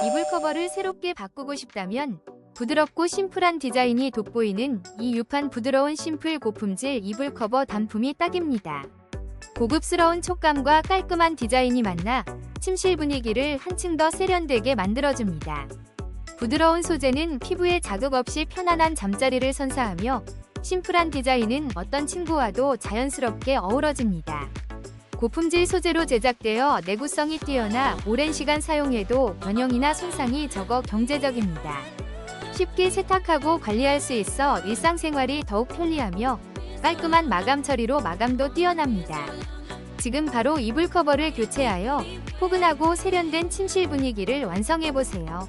이불 커버를 새롭게 바꾸고 싶다면 부드럽고 심플한 디자인이 돋보이는 이 유판 부드러운 심플 고품질 이불 커버 단품이 딱입니다. 고급스러운 촉감과 깔끔한 디자인이 만나 침실 분위기를 한층 더 세련되게 만들어줍니다. 부드러운 소재는 피부에 자극 없이 편안한 잠자리를 선사하며 심플한 디자인은 어떤 친구와도 자연스럽게 어우러집니다. 고품질 소재로 제작되어 내구성이 뛰어나 오랜 시간 사용해도 변형이나 손상이 적어 경제적입니다. 쉽게 세탁하고 관리할 수 있어 일상생활이 더욱 편리하며 깔끔한 마감 처리로 마감도 뛰어납니다. 지금 바로 이불 커버를 교체하여 포근하고 세련된 침실 분위기를 완성해보세요.